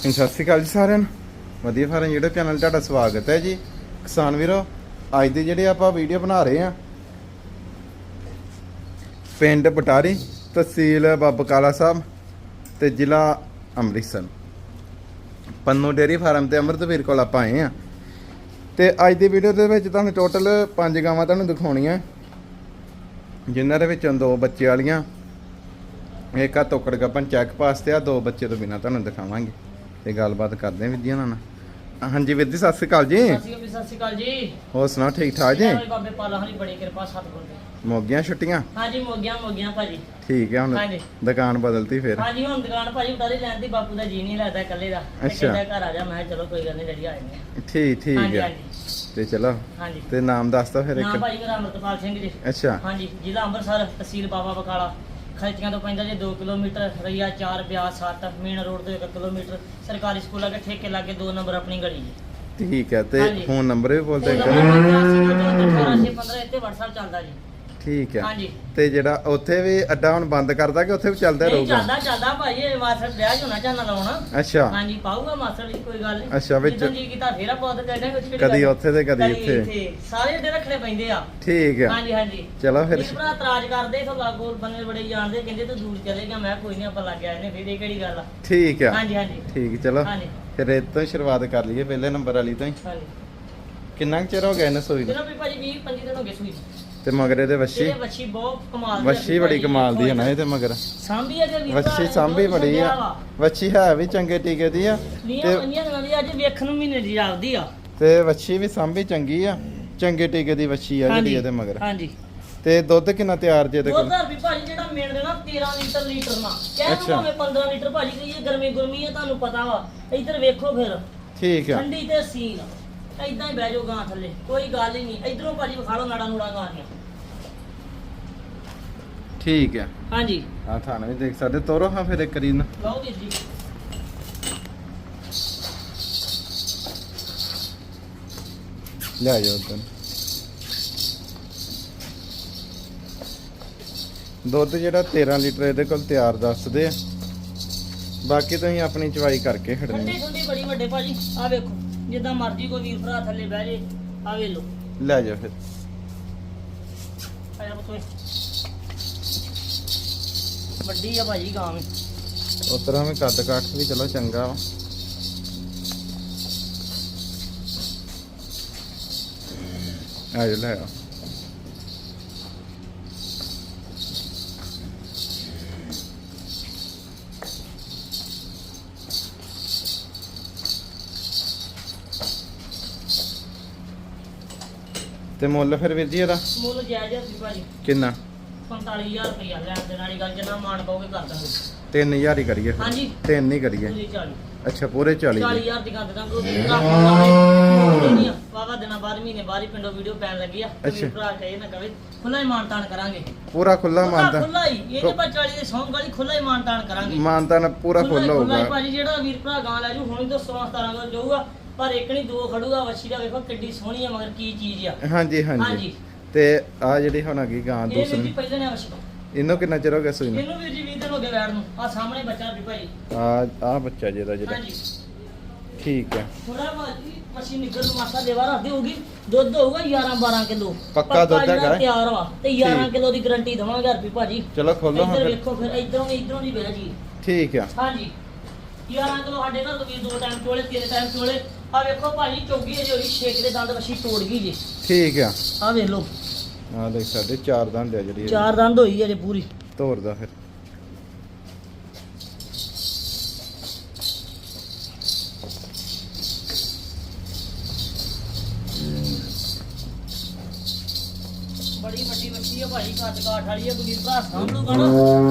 ਸਤਿ ਸ਼੍ਰੀ ਅਕਾਲ ਜੀ ਸਾਰਿਆਂ ਨੂੰ। ਵਧੀਆ ਫਾਰਮ ਜਿਹੜੇ ਚੈਨਲ ਤੁਹਾਡਾ ਸਵਾਗਤ ਹੈ ਜੀ। ਕਿਸਾਨ ਵੀਰੋ, ਅੱਜ ਦੇ ਜਿਹੜੇ ਆਪਾਂ ਵੀਡੀਓ ਬਣਾ ਰਹੇ ਆ ਪਿੰਡ ਬਟਾਰੀ ਤਹਿਸੀਲ ਬਾਬਕਾਲਾ ਸਾਹਿਬ ਤੇ ਜ਼ਿਲ੍ਹਾ ਅੰਮ੍ਰਿਤਸਰ। ਪੰਨੂ ਡੇਰੀ ਫਾਰਮ ਤੇ ਅਮਰਤਵੀਰ ਕੋਲ ਆਪਾਂ ਆਏ ਆ ਤੇ ਅੱਜ ਦੀ ਵੀਡੀਓ ਦੇ ਵਿੱਚ ਤੁਹਾਨੂੰ ਟੋਟਲ ਪੰਜ ਗਾਵਾਂ ਤੁਹਾਨੂੰ ਦਿਖਾਉਣੀਆਂ। ਜਿਨ੍ਹਾਂ ਦੇ ਵਿੱਚੋਂ ਦੋ ਬੱਚੇ ਵਾਲੀਆਂ, ਇੱਕ ਆ ਤੋਕੜ ਗੱਪਨ ਚੈੱਕ ਪਾਸ ਤੇ ਆ, ਦੋ ਬੱਚੇ ਤੋਂ ਬਿਨਾ ਤੁਹਾਨੂੰ ਦਿਖਾਵਾਂਗੇ। ਤੇ ਗੱਲਬਾਤ ਕਰਦੇ ਆਂ ਵਿਧੀਆਂ ਨਾਲ। ਹਾਂਜੀ ਜੀ ਸਤਿ ਸ਼੍ਰੀ ਅਕਾਲ ਜੀ। ਸਤਿ ਸ਼੍ਰੀ ਅਕਾਲ ਜੀ, ਸਤਿ ਸ਼੍ਰੀ ਅਕਾਲ ਜੀ। ਹੋਰ ਸੁਣਾਓ ਠੀਕ ਠਾਕ ਜੀ? ਦੇ ਬਾਬੇ ਪਾਲਾ ਹਰੀ ਬੜੀ ਕਿਰਪਾ ਸਤਿਗੁਰ ਦੀ। ਮੋਗੀਆਂ ਛੁੱਟੀਆਂ? ਹਾਂਜੀ ਮੋਗੀਆਂ ਮੋਗੀਆਂ ਭਾਜੀ। ਠੀਕ ਹੈ ਹੁਣ। ਦੁਕਾਨ ਬਦਲਤੀ ਫਿਰ। ਹਾਂਜੀ ਹੁਣ ਦੁਕਾਨ ਭਾਜੀ ਉਤਾਰੇ ਲੈਣ ਦੀ ਬਾਪੂ ਦਾ ਜੀ ਨਹੀਂ ਲੱਗਦਾ ਇਕੱਲੇ ਦਾ। ਅੱਛਾ। ਘਰ ਆ ਜਾ ਮੈਂ ਚਲੋ ਕੋਈ ਗੱਲ ਨਹੀਂ ਡੈਡੀ ਆਏ ਨੇ ਠੀਕ ਠੀਕ ਹੈ। ਤੇ ਚਲੋ ਹਾਂਜੀ। ਤੇ ਨਾਮ ਦੱਸਦਾ ਫਿਰ ਨਾਮ ਇੱਕ। ਭਾਜੀ ਮੇਰਾ ਅਮਰਤਪਾਲ ਸਿੰਘ ਜੀ। ਅੱਛਾ। ਹਾਂਜੀ ਜ਼ਿਲ੍ਹਾ ਅੰਮ੍ਰਿਤਸਰ ਤਹਿਸੀਲ ਬਾਬਾ ਬਕਾਲਾ। ਖਲਚੀਆਂ ਤੋਂ ਪੈਂਦਾ ਜੀ 2 kilometre Raiya 4 Beas 7 main road ਤੋਂ 1 ਕਿਲੋਮੀਟਰ ਸਰਕਾਰੀ ਸਕੂਲ ਅੱਗੇ ਠੇਕੇ ਲਾਗੇ 2 ਨੰਬਰ ਆਪਣੀ ਗਲੀ ਜੀ। ਠੀਕ ਹੈ ਤੇ ਹਾਂਜੀ। ਫੋਨ ਨੰਬਰ ਵੀ ਬੋਲ ਦੇ ਤੇ ਨੰਬਰ 1815 ਇੱਥੇ WhatsApp ਚੱਲਦਾ ਜੀ। ਠੀਕ ਹੈ ਹਾਂਜੀ। ਤੇ ਜਿਹੜਾ ਉੱਥੇ ਵੀ ਅੱਡਾ ਹੁਣ ਬੰਦ ਕਰਦਾ ਕਿ ਉੱਥੇ ਵੀ ਚੱਲਦਾ ਨਹੀਂ ਰਹੂਗਾ? ਚੱਲਦਾ ਚੱਲਦਾ ਭਾਈ ਇਹ ਮਾਸਟਰ ਵਿਆਹ ਚ ਹੋਣਾ ਚਾਹਨਾ ਲਾਉਣਾ। ਅੱਛਾ। ਹਾਂਜੀ ਪਾਊਗਾ ਮਾਸਟਰ ਜੀ ਕੋਈ ਗੱਲ ਨਹੀਂ। ਅੱਛਾ, ਵਿੱਚ- ਜਿੱਦਾਂ ਜੀ ਕੀਤਾ ਫੇਰਾ ਪਾਉ ਤੇ ਕਹਿੰਦੇ ਕੁਝ ਕਦੀ ਉੱਥੇ ਤੇ ਕਦੀ ਇੱਥੇ। ਸਾਰੇ ਅੱਡੇ ਰੱਖਣੇ ਪੈਂਦੇ ਆ। ਠੀਕ ਹੈ ਹਾਂਜੀ ਹਾਂਜੀ। ਚਲੋ ਫਿਰ। ਮੇਰੇ ਭਰਾ ਇਤਰਾਜ਼ ਕਰਦੇ ਇਥੋਂ ਲਾਗੋ ਬੰਦੇ ਬੜੇ ਜਾਣਦੇ ਕਹਿੰਦੇ ਤੂੰ ਦੂਰ ਚਲੇ ਗਿਆ। ਮੈਂ ਕਿਹਾ ਕੋਈ ਨਹੀਂ ਆਪਾਂ ਲੱਗ ਆਏ ਨੇ ਫਿਰ ਇਹ ਕਿਹੜੀ ਗੱਲ ਆ? ਠੀਕ ਹੈ ਹਾਂਜੀ ਹਾਂਜੀ। ਠੀਕ ਚਲੋ। ਹਾਂਜੀ। ਫਿਰ ਇਹ ਤੋਂ ਹੀ ਸ਼ੁਰੂਆਤ ਕਰ ਲਈਏ ਪਹਿਲੇ ਨੰਬਰ ਵਾਲੀ ਤੋਂ ਹੀ। ਹਾਂਜੀ। ਕਿੰਨਾ ਕੁ ਚਿਰ ਹੋ ਗਿਆ ਇਹਨੂੰ ਸੂਈ ਨੂੰ? ਜਿਹਨਾਂ ਵੀ ਭਾਜੀ 20 25 ਦਿਨ ਹੋ ਗਏ ਸੂਈ ਤੇ ਮਗਰ ਇਹਦੇ ਵੱਛੀ? ਇਹਦੇ ਵੱਛੀ ਬਹੁਤ ਕਮਾਲ ਦੀ ਆ ਵੱਛੀ ਬੜੀ। ਕਮਾਲ ਦੀ ਹੈ ਨਾ ਇਹਦੇ ਮਗਰ। ਸਾਂਭੀ ਅਜੇ ਵੀ ਵੱਛੀ ਸਾਂਭੀ ਬੜੀ ਆ। ਵੱਛੀ ਹੈ ਵੀ ਚੰਗੇ ਟੀਕੇ ਦੀ ਆ ਤੇ ਪੰਨੀਆਂ ਦਿਨਾਂ ਦੀ ਅੱਜ ਵੇਖਣ ਨੂੰ ਮਹੀਨੇ ਦੀ ਜਾਪਦੀ ਆ। ਤੇ ਵੱਛੀ ਵੀ ਸਾਂਭੀ ਚੰਗੀ ਆ ਚੰਗੇ ਟੀਕੇ ਦੀ ਵੱਛੀ ਆ ਜਿਹੜੀ ਇਹਦੇ ਮਗਰ। ਹਾਂਜੀ। ਤੇ ਦੁੱਧ ਕਿੰਨਾ ਤਿਆਰ ਜੇ ਇਹਦੇ ਕੋਲ? ਦੁੱਧ ਵੀ ਭਾਜੀ ਜਿਹੜਾ ਮਿਲ ਦੇਣਾ 13 ਲੀਟਰ ਲੀਟਰ ਨਾ ਕਹਿ ਅੱਛਾ। ਮੈਂ 15 ਲੀਟਰ ਭਾਜੀ ਕਹੀ ਇਹ ਗਰਮੀ ਗੁਰਮੀ ਹੈ ਤੁਹਾਨੂੰ ਪਤਾ ਵਾ। ਇੱਧਰ ਵੇਖੋ ਫਿਰ। ਠੀਕ ਆ। ਠੰਡੀ ਤੇ ਸੀਲ। ਐਦਾਂ ਹੀ ਬਹਿ ਜਾਓ ਗਾਂ ਥੱਲੇ ਕੋਈ ਗੱਲ ਹੀ ਨਹੀਂ ਇਧਰੋਂ ਭਾਜੀ ਵਿਖਾ ਲਓ ਨਾੜਾ ਨੂੜਾ ਗਾਂ ਦੀਆਂ। ਠੀਕ ਆ ਹਾਂਜੀ। ਆ ਥਾਣੇ ਵੀ ਦੇਖ ਸਕਦੇ ਤੋਰੋ ਹਾਂ ਫਿਰ ਇੱਕ ਰੀਨ ਲਓ ਵੀਰ ਜੀ। ਲੈ ਜਾਓ ਉਧਰ। ਦੁੱਧ ਜਿਹੜਾ 13 ਲੀਟਰ ਇਹਦੇ ਕੋਲ ਤਿਆਰ ਦੱਸਦੇ ਆ। ਬਾਕੀ ਤੁਸੀਂ ਆਪਣੀ ਚਵਾਈ ਕਰਕੇ ਠੰਡੀ ਖੜਨੀ ਠੰਡੀ ਬੜੀ ਵੱਡੇ ਭਾਜੀ ਆ ਵੇਖੋ। ਜਿੱਦਾਂ ਮਰਜ਼ੀ ਕੋਈ ਵੀਰ ਭਰਾ ਥੱਲੇ ਬਹਿ ਜੇ ਆ ਵੇ ਲੋ ਲੈ ਜਾਓ ਫਿਰ। ਆਇਆ ਬਤੋਏ ਵੱਡੀ ਆ ਭਾਜੀ ਗਾਂ ਵੀ। ਉਤਰਾਂ ਵੀ ਕੱਦ ਕਾਠ ਵੀ ਚਲੋ ਚੰਗਾ ਵਾ। ਆ ਜਾ ਲੈ ਆ। ਤੇ ਮੁੱਲ ਫਿਰ ਵੀਰ ਜੀ ਇਹਦਾ? ਮੁੱਲ ਜਾਇਜ਼ ਹੈ ਭਾਜੀ। ਕਿੰਨਾ? 45000 ਰੁਪਇਆ ਲੈਣ ਦੇ ਨਾਲ ਹੀ ਗੱਲ ਜਿੰਨਾ ਮਾਣ ਪਾਓਗੇ ਕਰ ਦਾਂਗੇ। 3000 ਹੀ ਕਰੀਏ ਫਿਰ। ਹਾਂਜੀ। ਤਿੰਨ ਹੀ ਕਰੀਏ। ਪੂਰੀ 40 ਅੱਛਾ ਪੂਰੇ 40 ਦੀ। 40000 ਦੀ ਗੱਲ ਦਾਂਗੇ ਉਹ ਰੱਖ ਨਹੀਂ ਆ। ਵਾਵਾ ਦਿਨਾਂ ਬਾਅਦ ਮਹੀਨੇ ਬਾਅਦ ਹੀ ਪਿੰਡੋਂ ਵੀਡੀਓ ਪੈਣ ਲੱਗੀ ਆ। ਤੇ ਅੱਛਾ। ਵੀਰ ਭਰਾ ਕਹੇ ਨਾ ਕਵੇ ਖੁੱਲਾ ਹੀ ਮਾਨਤਾਨ ਕਰਾਂਗੇ। ਪੂਰਾ ਖੁੱਲਾ ਮਾਨਤਾ ਖੁੱਲਾ ਹੀ। ਇਹ ਜੇ 40 ਦੇ ਸੌਂਗ ਵਾਲੀ ਖੁੱਲਾ ਹੀ ਮਾਨਤਾਨ ਕਰਾਂਗੇ। ਮਾਨਤਾ ਨਾ ਪੂਰਾ ਖੁੱਲਾ ਹੀ- ਫੁੱਲ ਖੁੱਲਾ ਹੀ ਹੋਊਗਾ। ਭਾਜੀ ਜਿਹੜਾ ਵੀਰ ਭਰਾ ਗਾਂ ਲੈ ਜੂ ਹੁਣ ਤਾਂ 16 17 ਕਿਲੋ ਜਾਊਗਾ ਪਰ ਇੱਕ ਨਹੀਂ ਦੋ ਖੜੂਗਾ ਵੱਛੀ ਦਾ ਵੇਖੋ ਕਿੱਡੀ ਸੋਹਣੀ ਆ ਮਗਰ ਕੀ ਚੀਜ਼ ਆ। ਹਾਂਜੀ ਹਾਂਜੀ। ਹਾਂਜੀ। ਤੇ ਆ ਜਿਹੜੀ ਹੁਣ ਹੈਗੀ ਗਾਂ ਇਹ ਵੀਰ ਜੀ ਦੂਸਰੀ ਪਹਿਲੇ ਨੇ ਵੱਛੀ ਇਹਨੂੰ ਕਿੰਨਾ ਚਿਰ ਹੋ ਗਿਆ ਸੂਈ ਨੂੰ? ਇਹਨੂੰ ਵੀਰ ਜੀ 20 ਦਿਨ ਹੋ ਗਏ ਵੈੜ ਨੂੰ। ਆ ਸਾਹਮਣੇ ਬੱਚਾ ਵੀ ਭਾਜੀ ਆ ਆ ਬੱਚਾ ਜਿਹਦਾ ਜਿਹੜਾ। ਹਾਂਜੀ। ਠੀਕ ਹੈ। ਥੋੜਾ ਬਾਜੀ ਮਸ਼ੀ ਨਿਕਲ ਨੂੰ ਮਾਸਾ ਦੇਵਾ ਰੱਖਦੀ ਹੋਊਗੀ ਦੁੱਧ ਹੋਊਗਾ 11 12 ਕਿਲੋ। ਪੱਕਾ ਦੁੱਧ ਹੈਗਾ ਹੈ? ਤਿਆਰ ਵਾ। ਤੇ 11 ਠੀਕ। ਕਿਲੋ ਦੀ ਗਾਰੰਟੀ ਦਵਾਂਗੇ ਰੁਪਏ ਭਾਜੀ। ਚਲੋ ਖੋਲੋ ਹਾਂ ਇੱਧਰ ਫਿਰ। ਵੇਖੋ ਫਿਰ ਇਧਰੋਂ ਵੀ ਇਧਰੋਂ ਦੀ ਬਹਿ ਜੀ। ਠੀਕ ਆ। ਹਾਂਜੀ। 11 ਕਿਲੋ ਸਾਡੇ ਘਰ ਤੋਂ ਵੀ ਦੋ ਟਾਈਮ ਚੋਲੇ ਤਿੰਨ ਟਾਈਮ ਚੋਲੇ। ਆ ਵੇਖੋ ਭਾਜੀ ਚੌਗੀ ਹੈ ਜਿਹੜੀ ਛੇਕ ਦੇ ਦੰਦ ਵਸ਼ੀ ਤੋੜ ਗਈ ਜੀ। ਠੀਕ ਆ। ਆ ਵੇਖ ਲਓ। ਆ ਦੇਖ ਸਕਦੇ ਚਾਰ ਦੰਦ ਆ ਜਿਹੜੀ ਚਾਰ ਦੰਦ ਹੋਈ ਹੈ ਜੇ ਪੂਰੀ। ਤੋਰਦਾ ਫਿਰ। ਬੜੀ ਵੱਡੀ ਵੱਡੀ ਹੈ ਭਾਜੀ ਕੱਦ ਕਾਠ ਵਾਲੀ ਹੈ ਗੁਲੀਰ ਭਰਾ ਲੂਗਾ ਨਾ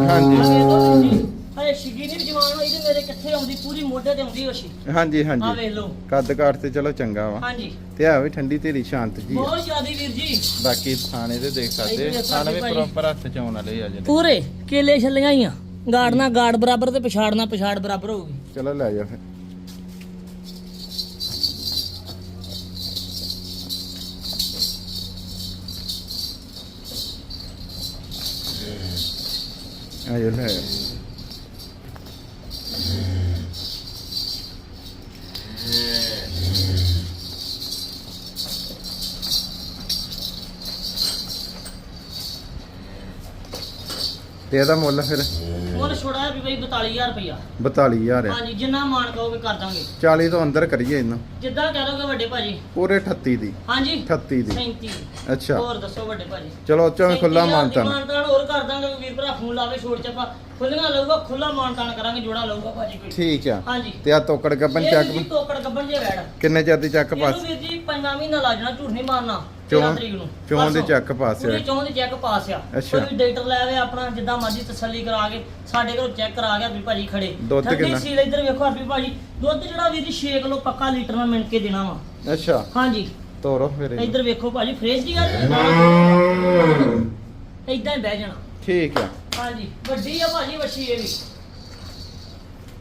ਹਾਂਜੀ। ਜੀ ਹਏ ਸ਼ਿਗੀ ਨਹੀਂ ਜਵਾਨ ਹੋਈ ਤੇ ਮੇਰੇ ਕਿੱਥੇ ਆਉਂਦੀ ਪੂਰੀ ਮੋਢੇ ਤੇ ਆਉਂਦੀ ਵਸ਼ੀ ਹਾਂਜੀ ਆ ਹਾਂਜੀ ਵੇਖ ਲਓ। ਕੱਦ ਕਾਠ ਤੇ ਚਲੋ ਚੰਗਾ ਵਾ। ਹਾਂਜੀ। ਤੇ ਆ ਵੀ ਠੰਡੀ ਧੀਰੀ ਸ਼ਾਂਤ ਜੀ। ਆ। ਬਹੁਤ ਜ਼ਿਆਦੀ ਵੀਰ ਜੀ। ਬਾਕੀ ਥਾਣੇ ਤੇ ਦੇਖ ਸਕਦੇ ਥਾਣੇ ਵੀ। ਪ੍ਰੋਪਰ ਹੱਥ ਚ ਆਉਣ ਵਾਲੇ ਆ ਜਿਹੜੇ। ਪੂਰੇ ਕੇਲੇ ਛੱਲੀਆਂ ਹੀ ਆ। ਗਾੜ ਨਾਲ ਗਾੜ ਬਰਾਬਰ ਤੇ ਪਛਾੜ ਨਾਲ ਪਛਾੜ ਬਰਾਬਰ ਹੋਊਗੀ। ਚਲੋ ਲੈ ਜਾ ਫਿਰ। ਆ ਜਾ ਲੈ ਆ। ਤੇ ਇਹਦਾ ਮੁੱਲ ਫਿਰ? ਮੁੱਲ ਛੋੜਾ ਵੀ ਬਈ 42000 ਰੁਪਇਆ 42000 ਆ ਹਾਂਜੀ ਜਿੰਨਾ ਮਾਨ ਕਹੋਗੇ ਕਰ ਦਾਂਗੇ। 40 ਤੋਂ ਅੰਦਰ ਕਰੀਏ ਇਹਨੂੰ। ਜਿੱਦਾਂ ਕਹਿ ਦੋਗੇ ਵੱਡੇ ਭਾਜੀ। ਪੂਰੇ 38 ਦੀ। ਹਾਂਜੀ 38 ਦੀ। 37 ਅੱਛਾ। ਹੋਰ ਦੱਸੋ ਵੱਡੇ ਭਾਜੀ। ਚਲੋ ਚੋਂ ਖੁੱਲਾ 37,000 ਦੀ ਮਾਨਤਾ ਮਾਨਤਾਨ ਹੋਰ ਕਰ ਦਾਂਗੇ ਵੀਰ ਭਰਾ ਫੋਨ ਲਾਵੇ ਛੋੜ ਚੱਪਾ ਖੁੱਲੀਆਂ ਲਊਗਾ ਖੁੱਲਾ ਮਾਨਤਾਨ ਕਰਾਂਗੇ ਜੋੜਾ ਲਊਗਾ ਭਾਜੀ ਕੋਈ। ਠੀਕ ਆ। ਹਾਂਜੀ। ਤੇ ਆ ਤੋਕੜ ਗੱਬਨ ਇਹ ਚੱਕ ਜੀ ਤੋਕੜ ਗੱਬਣ ਜੇ ਵੈੜ ਕਿੰਨੇ ਚਿਰ ਦੀ ਚੱਕ ਇਹਨੂੰ ਪਾਸ ਵੀਰ ਜੀ ਪੰਜਵਾਂ ਮਹੀਨਾ ਲਾ ਜਾਣਾ ਝੂਠ ਨਹੀਂ ਮਾਰਨਾ ਚੌਂ- 13 ਤਰੀਕ ਨੂੰ। ਚੌਂ ਦੀ। ਚੱਕ ਪਾਸ ਪੂਰੀ ਆ ਚੌਂ ਦੀ ਚੈੱਕ ਪਾਸ ਆ। ਅੱਛਾ। ਕੋਈ ਡਾਕਟਰ ਲੈ ਆਵੇ ਆਪਣਾ ਜਿੱਦਾਂ ਮਰਜ਼ੀ ਤਸੱਲੀ ਕਰਾ ਕੇ ਸਾਡੇ ਕੋਲ ਚੈੱਕ ਕਰਾ ਗਿਆ ਵੀ ਭਾਜੀ ਖੜੇ। ਦੁੱਧ ਠੰਡੀ ਕਿੰਨਾ? ਸੀਲ ਇੱਧਰ ਵੇਖੋ ਹਰਪੀ ਭਾਜੀ। ਦੁੱਧ ਜਿਹੜਾ ਵੀਰ ਜੀ 6 ਕਿਲੋ ਪੱਕਾ ਲੀਟਰ ਨਾਲ ਮਿਣ ਕੇ ਦੇਣਾ ਵਾ। ਅੱਛਾ। ਹਾਂਜੀ। ਤੋਰੋ ਫਿਰ ਇਹਨੂੰ। ਇੱਧਰ ਵੇਖੋ ਭਾਜੀ ਫਰੇਸ਼ ਦੀ ਗੱਲ ਇਦਾਂ ਹੀ ਬਹਿ ਜਾਣਾ। ਠੀਕ ਆ। ਹਾਂਜੀ ਵੱਡੀ ਆ ਭਾਜੀ ਵੱਛੀ ਇਹ ਵੀ।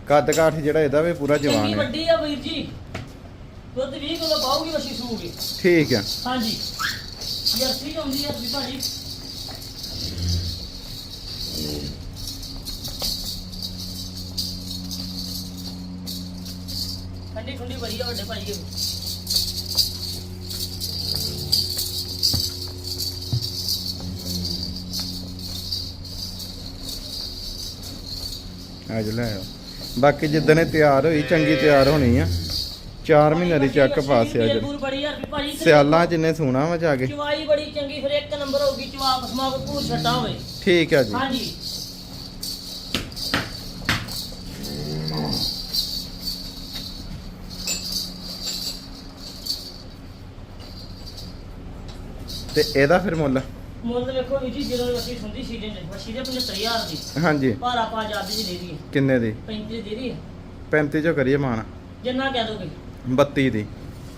ਕੱਦ ਕਾਠ ਜਿਹੜਾ ਇਹਦਾ ਵੀ ਪੂਰਾ ਚੰਗੀ ਜਵਾਨ ਹੈ ਵੱਡੀ ਆ ਵੀਰ ਜੀ। ਦੁੱਧ 20 ਕਿਲੋ ਪਾਉਗੀ ਵੱਛੀ ਸੂਗੀ। ਠੀਕ ਆ। ਹਾਂਜੀ। ਜਰਸੀ ਆਉਂਦੀ ਆ ਵੀ ਭਾਜੀ। ਠੰਡੀ ਠੰਡੀ ਵਧੀਆ ਵੱਡੇ ਭਾਜੀ ਇਹ। ਅੱਜ ਲੈ ਆਓ। ਬਾਕੀ ਜਿੱਦਣ ਇਹ ਤਿਆਰ ਹੋਈ ਚੰਗੀ ਤਿਆਰ ਹੋਣੀ ਆ। 4 ਮਹੀਨੇ ਦੀ ਚੱਕ ਪਾਸ ਆ ਜਿਹੜੀ ਜਿਹੜੀ ਬੜੀ ਯਾਰ ਵੀ ਭਾਜੀ ਤੇ ਸਿਆਲਾਂ ਜਿੰਨੇ ਸੋਣਾ ਵਾ ਜਾ ਕੇ। ਚਵਾਈ ਬੜੀ ਚੰਗੀ ਫਿਰ ਇੱਕ ਨੰਬਰ ਹੋਊਗੀ ਚਵਾ ਬਸਮਾ ਕੋ ਪੂਰ ਛੱਡਾ ਹੋਵੇ। ਠੀਕ ਆ ਜੀ। ਹਾਂਜੀ। ਤੇ ਇਹਦਾ ਫਿਰ ਮੁੱਲ? ਮੁੱਲ ਵੇਖੋ ਵੀ ਜੀ ਜਦੋਂ ਅਸੀਂ ਸੁਣਦੀ ਸੀਜ਼ਨ ਚ ਮੱਛੀ ਦੇ 75000 ਦੀ। ਹਾਂਜੀ। ਪਰ ਆਪਾਂ ਆਜ਼ਾਦੀ ਦੀ ਦੇ ਦਈਏ। ਕਿੰਨੇ ਦੀ? 35 ਦੀ ਦੇ ਦਈਏ। 35 ਚੋਂ ਕਰੀਏ ਮਾਨ। ਜਿੰਨਾ ਕਹਿ ਦੋਗੇ। 32 ਦੀ।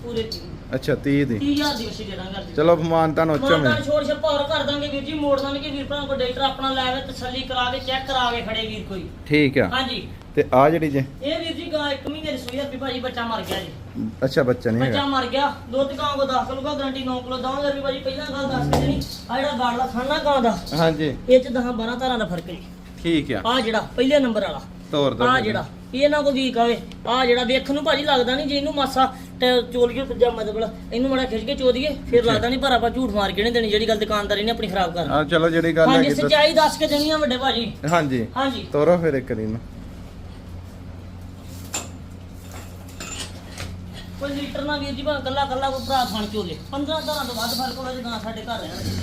ਪੂਰੇ 30 ਅੱਛਾ 30 ਦੀ। 30000 ਦੀ ਮੱਛੀ ਦੇ ਦਾਂਗੇ ਅਸੀਂ ਚਲੋ ਮਾਨ ਤਾਂ ਉੱਚੋ ਮੈਂ ਛੋੜ ਛੱਪਾ ਹੋਰ ਕਰ ਦਾਂਗੇ ਵੀਰ ਜੀ ਮੋੜ ਦਾਂਗੇ ਵੀਰ ਭਰਾ ਕੋ ਡਾਕਟਰ ਆਪਣਾ ਲੈ ਆਵੇ ਤਸੱਲੀ ਕਰਾ ਕੇ ਚੈੱਕ ਕਰਾ ਕੇ ਖੜੇ ਵੀਰ ਕੋਈ। ਠੀਕ ਆ। ਹਾਂਜੀ। ਤੇ ਆ ਜਿਹੜੀ ਜੇ। ਇਹ ਇੱਕ ਮਹੀਨੇ ਦੀ ਸੂਈ ਆ ਵੀ ਭਾਜੀ ਬੱਚਾ ਮਰ ਗਿਆ ਜੀ। ਅੱਛਾ ਬੱਚਾ ਨਹੀਂ ਬੱਚਾ ਹੈਗਾ। ਮਰ ਗਿਆ ਦੁੱਧ ਗਾਂ ਕੋ 10 ਕਿਲੋ ਦਾ ਗਾਰੰਟੀ 9 ਕਿਲੋ ਦਵਾਂਗੇ ਵੀ ਭਾਜੀ ਪਹਿਲਾਂ ਗੱਲ ਦੱਸ ਕੇ ਦੇਣੀ ਆ ਜਿਹੜਾ ਗਾੜਲਾ ਖਾਣਾ ਗਾਂ ਦਾ ਹਾਂਜੀ। ਇਹ ਚ 10 12 ਧਾਰਾਂ ਦਾ ਫ਼ਰਕ ਹੈ ਠੀਕ ਆ। ਆ ਜਿਹੜਾ ਪਹਿਲੇ ਨੰਬਰ ਵਾਲਾ ਤੋਰ ਦੋ ਆ ਜਿਹੜਾ ਇਹ ਨਾ ਕੋ ਵੀ ਕਵੇ ਆ ਜਿਹੜਾ ਵੇਖਣ ਨੂੰ ਭਾਜੀ ਲੱਗਦਾ ਨਹੀਂ ਜੇ ਇਹਨੂੰ ਮਾਸਾ ਤੇ ਚੋਲੀਏ ਦੂਜਾ ਮਤਲਬ ਇਹਨੂੰ ਮੜਾ ਖਿੱਚ ਕੇ ਚੋਦੀਏ ਫਿਰ ਲੱਗਦਾ ਨਹੀਂ ਪਰ ਆਪਾਂ ਝੂਠ ਮਾਰ ਕੇ ਨਹੀਂ ਦੇਣੀ ਜਿਹੜੀ ਗੱਲ ਦੁਕਾਨਦਾਰੀ ਨੇ ਆਪਣੀ ਖਰਾਬ ਕਰਨੀ। ਆ ਚਲੋ ਜਿਹੜੀ ਗੱਲ ਹਾਂਜੀ ਹੈਗੀ ਦੱਸ- ਸੱਚਾਈ ਦੱਸ ਕੇ ਦੇਣੀ ਆ ਵੱਡੇ ਭਾਜੀ। ਹਾਂਜੀ। ਹਾਂਜੀ। ਤੋਰੋ ਫਿਰ ਇੱਕ ਦਿਨ। ਨਾ ਵੀਰ ਜੀ ਭਾਵੇਂ ਕੱਲਾ ਕੱਲਾ ਕੋਈ ਭਰਾ ਖਾਣ ਚੋਲੇ 15 ਧਾਰਾਂ ਤੋਂ ਵੱਧ ਫ਼ਰਕ ਹੋਵੇ ਜਦੋਂ ਸਾਡੇ ਘਰ ਰਹਿਣ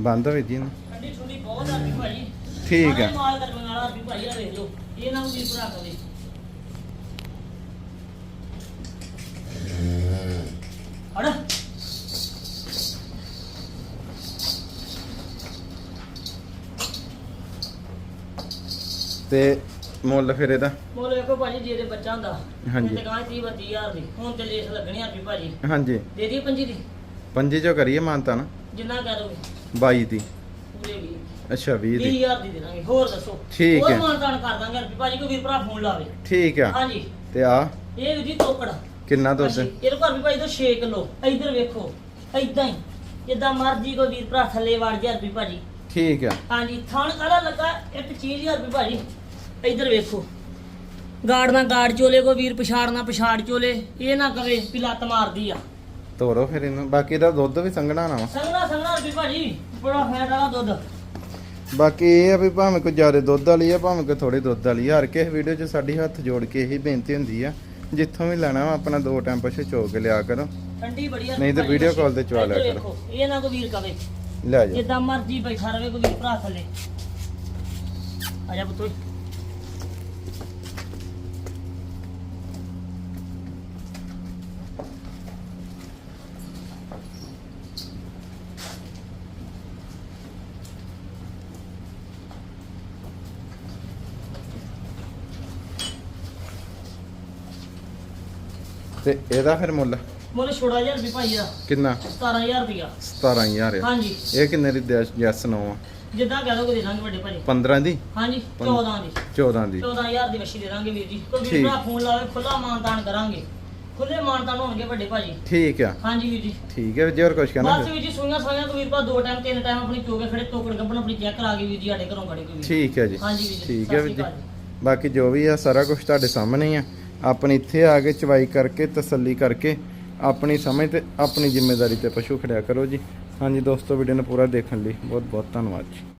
ਬੰਦ ਹੋਈ ਜੀ ਇਹਨੂੰ। ਠੰਡੀ ਠੰਡੀ ਬਹੁਤ ਆ ਵੀ ਭਾਜੀ ਠੀਕ ਆ ਮਾਲ ਕਰਨ ਵਾਲਾ ਵੀ ਭਾਜੀ ਆ ਵੇਖ ਲਓ। ਇਹ ਨਾ ਵੀ ਭਰਾ ਕਵੇ ਅੜਾ ਤੇ ਮੁੱਲ ਫਿਰ ਇਹਦਾ? ਮੁੱਲ ਵੇਖੋ ਭਾਜੀ ਜੇ ਬੱਚਾ ਹੁੰਦਾ। ਹਾਂਜੀ। ਤੇ ਗਾਂ 30 32000 ਦੀ। ਹੁਣ ਤੇ ਲੇਸ ਲੱਗਣੀ ਆ ਵੀ ਭਾਜੀ। ਹਾਂਜੀ। ਦੇ ਦੀ ਪੰਜੀ ਦੀ? ਪੰਜੀ ਚੋਂ ਕਰੀਏ ਮਾਨਤਾ ਨਾ। ਜਿੰਨਾ ਕਹਿ ਦੋਗੇ 22 ਦੀ। ਪੂਰੇ ਵੀ ਅੱਛਾ 20 ਦੀ। 20000 ਦੀ ਦੇ ਦਾਂਗੇ ਹੋਰ ਦੱਸੋ। ਠੀਕ ਹੋਰ ਹੈ। ਮਾਨਤਾਨ ਕਰ ਦਾਂਗੇ ਵੀ ਭਾਜੀ ਕੋਈ ਵੀਰ ਭਰਾ ਫੋਨ ਲਾਵੇ ਠੀਕ ਆ। ਹਾਂਜੀ। ਤੇ ਆ? ਇਹ ਵੀ ਜੀ ਤੋਕੜ। ਕਿੰਨਾ ਦੁੱਧ ਹਾਂਜੀ, ਇਹਦੇ ਘਰ ਵੀ ਭਾਈ ਤੋਂ 6 ਕਿਲੋ। ਇੱਧਰ ਵੇਖੋ ਇਦਾਂ ਹੀ। ਜਿੱਦਾਂ ਮਰਜ਼ੀ ਕੋਈ ਵੀਰ ਭਰਾ ਥੱਲੇ ਵੜ ਜਾ ਰੁਪਏ ਭਾਜੀ। ਠੀਕ ਆ। ਹਾਂਜੀ ਥਾਣ ਕਾਲਾ ਲੱਗਾ? ਇੱਕ ਚੀਜ਼ ਹਜ਼ਾਰ ਰੁਪਏ ਭਾਜੀ। ਇੱਧਰ ਵੇਖੋ। ਗਾੜ ਨਾ ਗਾੜ ਚੋਲੇ ਕੋ ਵੀਰ ਪਛਾੜ ਨਾ ਪਛਾੜ ਚੋਲੇ। ਇਹ ਨਾ ਕਵੇ ਵੀ ਲੱਤ ਮਾਰਦੀ ਆ। ਤੋਰੋ ਫਿਰ ਇਹਨੂੰ। ਬਾਕੀ ਇਹਦਾ ਦੁੱਧ ਵੀ ਸੰਘਣਾ ਨਾ ਵਾ। ਸੰਗਣਾ ਸੰਗਣਾ ਰੁਪਏ ਭਾਜੀ। ਬੜਾ ਫੈਟ ਵਾਲਾ ਦੁੱਧ। ਬਾਕੀ ਇਹ ਆ ਵੀ ਭਾਵੇਂ ਕੋਈ ਜ਼ਿਆਦਾ ਦੁੱਧ ਵਾਲੀ ਆ ਭਾਵੇਂ ਕੋਈ ਥੋੜੀ ਦੁੱਧ ਵਾਲੀ ਆ ਹਰ ਕਿਸੇ ਵੀਡੀਓ 'ਚ ਸਾਡੀ ਹੱਥ ਜੋੜ ਕੇ ਇਹੀ ਬੇਨਤੀ ਹੁੰਦੀ ਆ ਜਿੱਥੋਂ ਵੀ ਲੈਣਾ ਵਾ ਆਪਣਾ ਦੋ ਟਾਈਮ ਪਛੇ ਚੋ ਕੇ ਲਿਆ ਕਰੋ ਠੰਡੀ ਬੜੀ ਆ ਨਹੀਂ ਤੇ ਮੱਛੀ। call ਤੇ ਚਵਾ ਲਿਆ ਕਰੋ। ਇਹ ਨਾ ਕੋ ਵੀਰ ਕਵੇ ਲੈ ਜਾ ਜਿੱਦਾਂ ਮਰਜ਼ੀ ਬੈਠਾ ਰਵੇ ਕੋਈ ਵੀਰ ਭਰਾ ਥੱਲੇ ਆ ਜਾ ਪੁੱਤੋ ਤੇ ਇਹਦਾ ਫਿਰ ਮੁੱਲ? ਮੁੱਲ ਛੋੜਾ ਜਿਹਾ ਰੁਪਏ ਭਾਈ ਦਾ ਕਿੰਨਾ? 17000 ਰੁਪਿਆ 17000 ਹਾਂਜੀ। ਇਹ ਕਿੰਨੇ ਦੀ ਜੈਸ ਨੋ ਜਿੱਦਾਂ ਕਹਿ ਦੋਗੇ ਦੇ ਦਾਂਗੇ ਵੱਡੇ ਭਾਜੀ 15 ਦੀ? ਹਾਂਜੀ 14 ਦੀ। 14 ਦੀ। 14000 ਦੀ ਮੱਛੀ ਦੇ ਦਾਂਗੇ ਵੀਰ ਕੋਈ ਵੀਰ ਫੋਨ ਲਾਵੇ ਖੁੱਲਾ ਮਾਨਤਾਨ ਕਰਾਂਗੇ। ਖੁੱਲੇ ਮਾਨਤਾਨ ਹੋਣਗੇ ਵੱਡੇ ਭਾਜੀ ਠੀਕ ਆ। ਹਾਂਜੀ ਵੀਰ ਜੀ। ਠੀਕ ਹੈ ਜੀ ਹੋਰ ਕੁਝ ਕਹਿਣਾ ਬਸ ਵੀਰ ਜੀ ਸੁਈਆਂ ਸਾਈਆਂ ਵੀਰ ਭਾ ਦੋ ਟਾਈਮ ਤਿੰਨ ਟਾਈਮ ਆਪਣੀ ਚੋਕੇ ਖੜੇ ਟੋਕੜ ਗੱਬਣ ਆਪਣੀ ਚੈੱਕ ਕਰਾ ਕੇ ਵੀਰ ਜੀ ਸਾਡੇ ਘਰੋਂ ਖੜੇ ਕੋਈ ਠੀਕ ਹੈ ਜੀ। ਹਾਂਜੀ ਵੀਰ ਜੀ ਠੀਕ ਹੈ ਵੀਰ ਜੀ। ਬਾਕੀ ਜੋ ਵੀ ਆ ਸਾਰਾ ਕੁਝ ਤੁਹਾਡੇ ਸਾਹਮਣੇ ਆ। ਆਪਣੀ ਇੱਥੇ ਆ ਕੇ ਚਵਾਈ ਕਰਕੇ, ਤਸੱਲੀ ਕਰਕੇ, ਆਪਣੀ ਸਮਝ ਤੇ ਆਪਣੀ ਜ਼ਿੰਮੇਵਾਰੀ ਤੇ ਪਸ਼ੂ ਖੜਿਆ ਕਰੋ ਜੀ। ਹਾਂਜੀ ਦੋਸਤੋ ਵੀਡੀਓ ਨੂੰ ਪੂਰਾ ਦੇਖਣ ਲਈ ਬਹੁਤ ਬਹੁਤ ਧੰਨਵਾਦ ਜੀ।